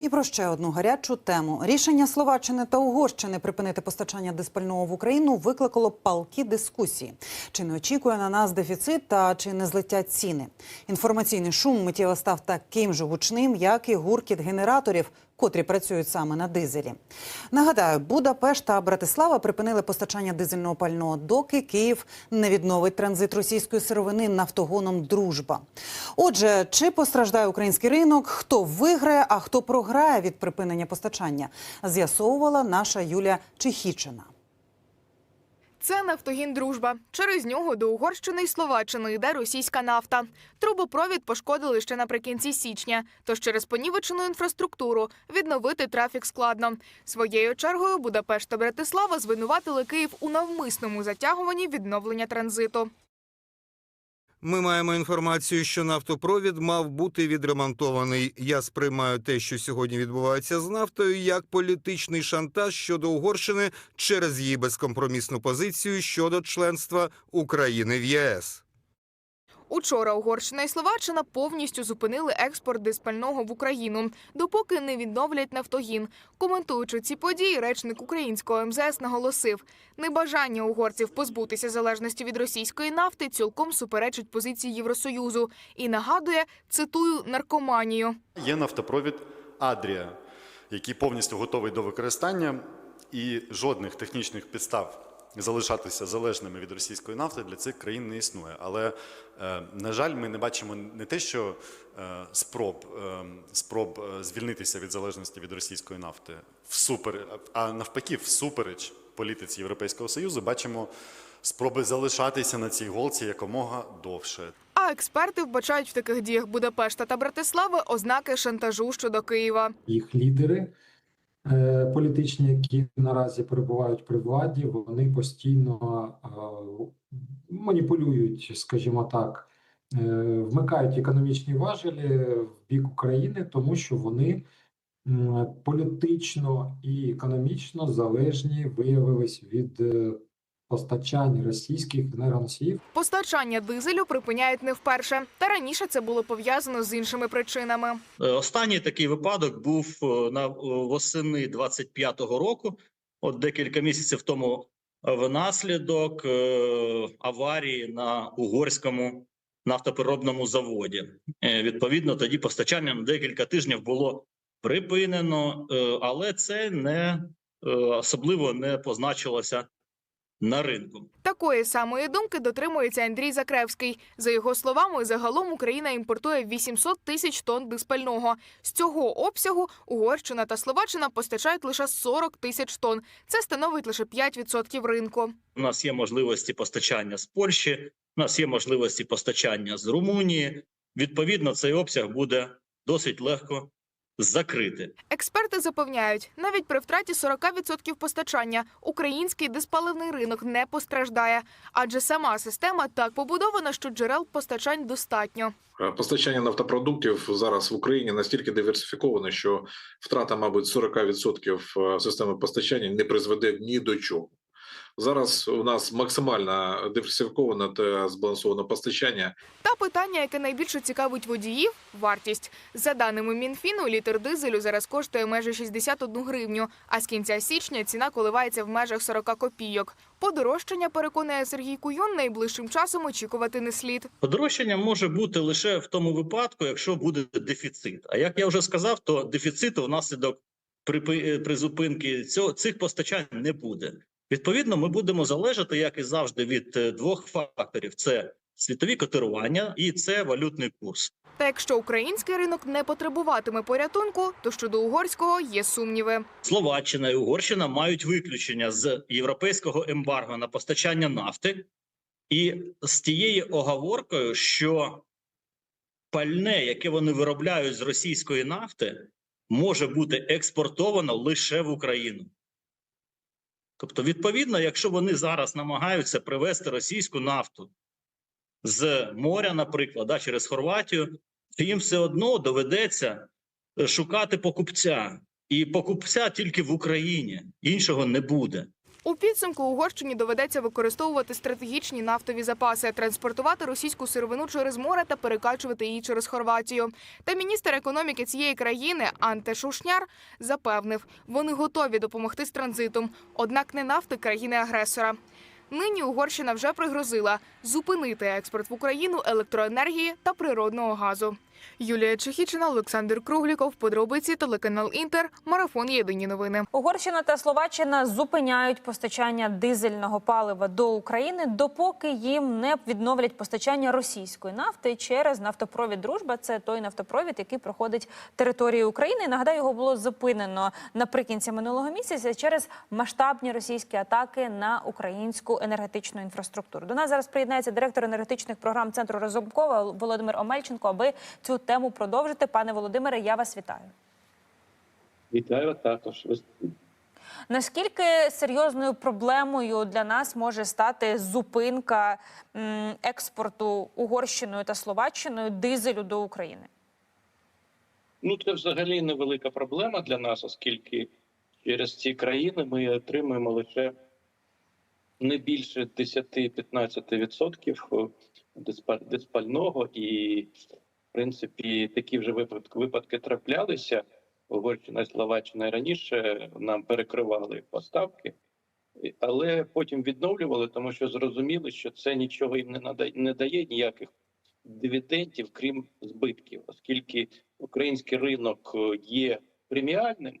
І про ще одну гарячу тему. Рішення Словаччини та Угорщини припинити постачання диспального в Україну викликало палкі дискусії. Чи не очікує на нас дефіцит та чи не злетять ціни? Інформаційний шум миттєво став таким же гучним, як і гуркіт генераторів, котрі працюють саме на дизелі. Нагадаю, Будапешт та Братислава припинили постачання дизельного пального, доки Київ не відновить транзит російської сировини нафтогоном Дружба. Отже, чи постраждає український ринок, хто виграє, а хто програє від припинення постачання, з'ясовувала наша Юлія Чехічина. Це нафтогін Дружба. Через нього до Угорщини і Словаччини йде російська нафта. Трубопровід пошкодили ще наприкінці січня. Тож через понівечену інфраструктуру відновити трафік складно. Своєю чергою Будапешт та Братислава звинуватили Київ у навмисному затягуванні відновлення транзиту. Ми маємо інформацію, що нафтопровід мав бути відремонтований. Я сприймаю те, що сьогодні відбувається з нафтою, як політичний шантаж щодо Угорщини через її безкомпромісну позицію щодо членства України в ЄС. Учора Угорщина і Словаччина повністю зупинили експорт диспального в Україну, допоки не відновлять нафтогін. Коментуючи ці події, речник українського МЗС наголосив: небажання угорців позбутися залежності від російської нафти цілком суперечить позиції Євросоюзу і нагадує цитую наркоманію. Є нафтопровід Адрія, який повністю готовий до використання, і жодних технічних підстав залишатися залежними від російської нафти для цих країн не існує. Але, е, на жаль, ми не бачимо не те, що е, спроб, е, спроб звільнитися від залежності від російської нафти, всупер, а навпаки, всупереч політиці Європейського Союзу, бачимо спроби залишатися на цій голці якомога довше. А експерти вбачають в таких діях Будапешта та Братислави ознаки шантажу щодо Києва. їх лідери політичні, які наразі перебувають при владі, вони постійно е, маніпулюють, скажімо так, е, вмикають економічні важелі в бік України, тому що вони політично і економічно залежні виявились від постачань російських енергоносіїв. Постачання дизелю припиняють не вперше, та раніше це було пов'язано з іншими причинами. Е, Останній такий випадок був е, на е, восени 25-го року, от декілька місяців тому, внаслідок аварії на угорському нафтопереробному заводі. Відповідно, тоді постачання на декілька тижнів було припинено, але це не особливо не позначилося на ринку. Такої самої думки дотримується Андрій Закревський. За його словами, загалом Україна імпортує 800 тисяч тонн диспального. З цього обсягу Угорщина та Словаччина постачають лише 40 тисяч тонн. Це становить лише 5% ринку. У нас є можливості постачання з Польщі, у нас є можливості постачання з Румунії. Відповідно, цей обсяг буде досить легко закрити. Експерти запевняють, навіть при втраті 40% постачання український диспаливний ринок не постраждає, адже сама система так побудована, що джерел постачань достатньо. Е, Постачання нафтопродуктів зараз в Україні настільки диверсифіковане, що втрата, мабуть, 40% системи постачання не призведе ні до чого. Зараз у нас максимально диверсифіковане та збалансоване постачання. Та питання, яке найбільше цікавить водіїв вартість. За даними Мінфіну, літр дизелю зараз коштує майже 61 гривню, а з кінця січня ціна коливається в межах 40 копійок. Подорожчання, переконує Сергій Куйон, найближчим часом очікувати не слід. Подорожчання може бути лише в тому випадку, якщо буде дефіцит. А як я вже сказав, то дефіциту внаслідок припи- призупинки цього цих постачань не буде. Відповідно, ми будемо залежати, як і завжди, від е, двох факторів: це світові котирування і це валютний курс. Та якщо український ринок не потребуватиме порятунку, то щодо угорського є сумніви. Словаччина і Угорщина мають виключення з європейського ембарго на постачання нафти, і з тією оговоркою, що пальне, яке вони виробляють з російської нафти, може бути експортовано лише в Україну. Тобто, відповідно, якщо вони зараз намагаються привезти російську нафту з моря, наприклад, да, через Хорватію, то їм все одно доведеться е, шукати покупця. І покупця тільки в Україні іншого не буде. У підсумку Угорщині доведеться використовувати стратегічні нафтові запаси, транспортувати російську сировину через море та перекачувати її через Хорватію. Та міністр економіки цієї країни Анте Шушняр запевнив, вони готові допомогти з транзитом, однак не нафти країни-агресора. Нині Угорщина вже пригрозила зупинити експорт в Україну електроенергії та природного газу. Юлія Чехічина, Олександр Кругліков, подробиці телеканал Інтер, марафон Єдині новини. Угорщина та Словаччина зупиняють постачання дизельного палива до України, допоки їм не відновлять постачання російської нафти через нафтопровід Дружба. Це той нафтопровід, який проходить територією України. Нагадаю, його було зупинено наприкінці минулого місяця через масштабні російські атаки на українську енергетичну інфраструктуру. До нас зараз приєднається директор енергетичних програм центру Разумкова Володимир Омельченко, аби цю тему продовжити. Пане Володимире, я вас вітаю. Вітаю також. Наскільки серйозною проблемою для нас може стати зупинка експорту Угорщиною та Словаччиною дизелю до України? Ну, це взагалі невелика проблема для нас, оскільки через ці країни ми отримуємо лише не більше 10-15% диспа- диспального, і, принципі, такі вже випадки, випадки траплялися. Угорщина Словаччина раніше нам перекривали поставки, але потім відновлювали, тому що зрозуміли, що це нічого їм не надає, не дає ніяких дивідендів, крім збитків, оскільки український ринок е, є преміальним,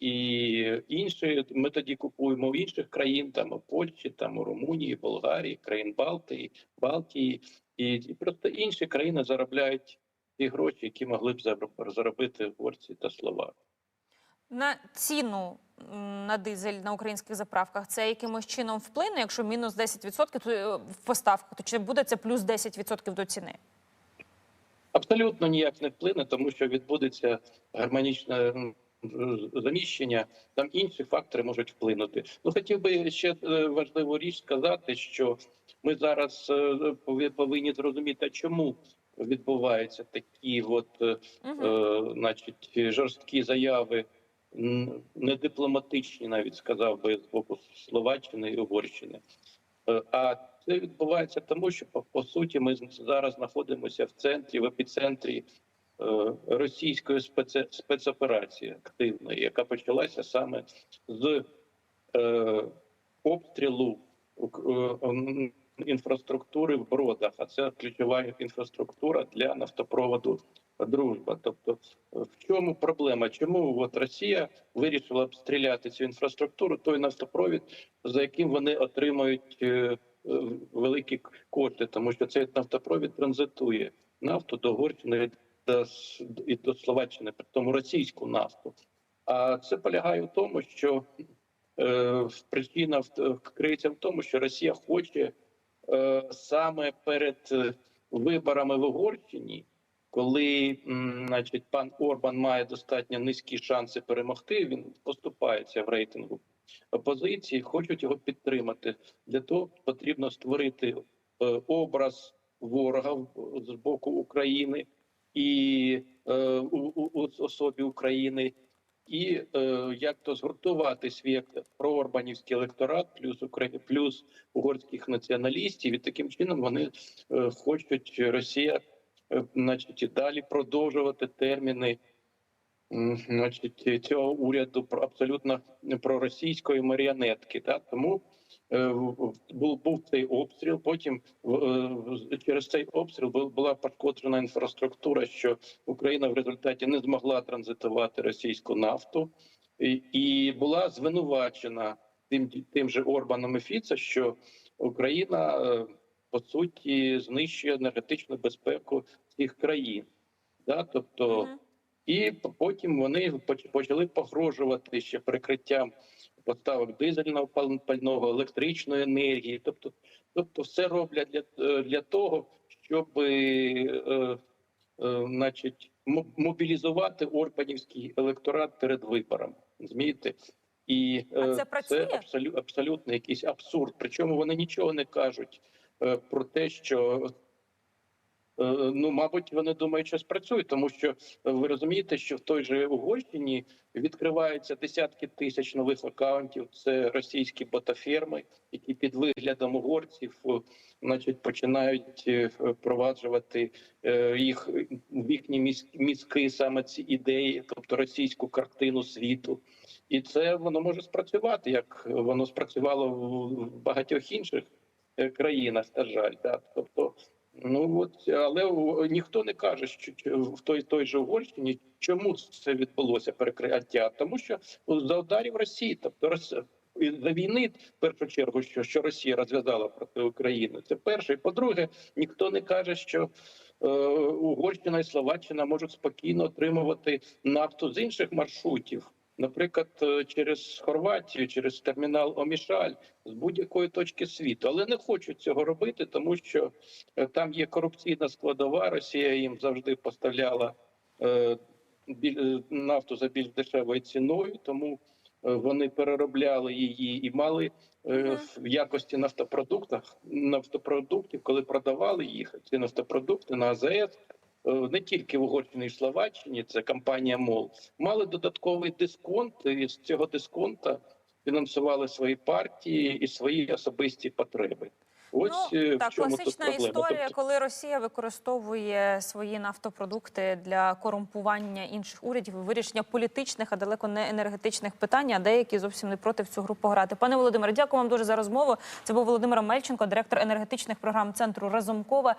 і інші ми тоді купуємо в інших країн, там у Польщі, там у Румунії, Болгарії, країн Балтії, Балтії, і, і просто інші країни заробляють ті гроші, які могли б зароб- заробити угорці та словаки. На ціну на дизель на українських заправках це якимось чином вплине? Якщо мінус 10% то, е, в поставках, то чи буде це плюс 10% до ціни? Абсолютно ніяк не вплине, тому що відбудеться гармонічне заміщення. Там інші фактори можуть вплинути. Ну хотів би ще е, важливу річ сказати, що ми зараз е, повинні зрозуміти, чому відбуваються такі, от, е, Угу. значить, жорсткі заяви, м, недипломатичні, навіть сказав би з боку Словаччини і Угорщини. А це відбувається тому, що по, по суті ми зараз знаходимося в центрі, в епіцентрі російської спецоперації активної, яка почалася саме з е, обстрілу інфраструктури в бродах. А це ключова інфраструктура для нафтопроводу дружба. Тобто, в чому проблема? Чому от Росія вирішила обстріляти цю інфраструктуру, той нафтопровід, за яким вони отримують е, великі кошти, тому що цей нафтопровід транзитує нафту до Угорщини та і до Словаччини, при тому російську нафту. А це полягає в тому, що е, причина криється в тому, що Росія хоче саме перед е, виборами в Угорщині, коли значить, пан Орбан має достатньо низькі шанси перемогти, він поступається в рейтингу опозиції, хочуть його підтримати. Для того потрібно створити е, образ ворога з боку України і е, у особі України. І е, як то згуртувати свій проорбанівський електорат, плюс Украї... плюс угорських націоналістів, і таким чином вони е, хочуть Росія, е, значить, далі продовжувати терміни значить, цього уряду абсолютно проросійської маріонетки. Та? Тому е, був, був цей обстріл. Потім е, через цей обстріл була пошкоджена інфраструктура, що Україна в результаті не змогла транзитувати російську нафту, і, була звинувачена тим тим же Орбаном і Фіца, що Україна е, по суті знищує енергетичну безпеку цих країн. Да? Тобто. І потім вони поч- почали погрожувати ще прикриттям поставок дизельного пал- пального, електричної енергії. Тобто, тобто все роблять для, е, для того, щоб е, е, значить, мо- мобілізувати орбанівський електорат перед виборами. Розумієте? І А е, це працює? абсолю, абсолютно якийсь абсурд. Причому вони нічого не кажуть е, про те, що ну, мабуть, вони думають, що спрацює, тому що е, ви розумієте, що в той же Угорщині відкриваються десятки тисяч нових акаунтів. Це російські ботаферми, які під виглядом угорців, е, значить, починають е, впроваджувати е, їх в їхні мізк- мізки саме ці ідеї, тобто російську картину світу. І це воно може спрацювати, як воно спрацювало в багатьох інших е, країнах, на жаль. Да? Тобто, ну от, але ніхто не каже, що в той той же Угорщині чому це відбулося перекриття, тому що за ударів Росії, тобто Рос- за війни, в першу чергу, що, що Росія розв'язала проти України. Це перше. І по-друге, ніхто не каже, що е, Угорщина і Словаччина можуть спокійно отримувати нафту з інших маршрутів. Наприклад, е, через Хорватію, через термінал Омішаль з будь-якої точки світу, але не хочуть цього робити, тому що е, там є корупційна складова. Росія їм завжди поставляла е, нафту за більш дешевою ціною, тому вони переробляли її і мали в якості нафтопродуктах нафтопродуктів, коли продавали їх ці нафтопродукти на АЗС. Е, Не тільки в Угорщині і Словаччині, це компанія МОЛ, мали додатковий дисконт, і з цього дисконта фінансували свої партії і свої особисті потреби. Ось ну, так, тут класична історія, Тобто, коли Росія використовує свої нафтопродукти для корумпування інших урядів і вирішення політичних, а далеко не енергетичних питань. А деякі зовсім не проти в цю гру пограти. Пане Володимире, дякую вам дуже за розмову. Це був Володимир Мельченко, директор енергетичних програм центру Разумкова.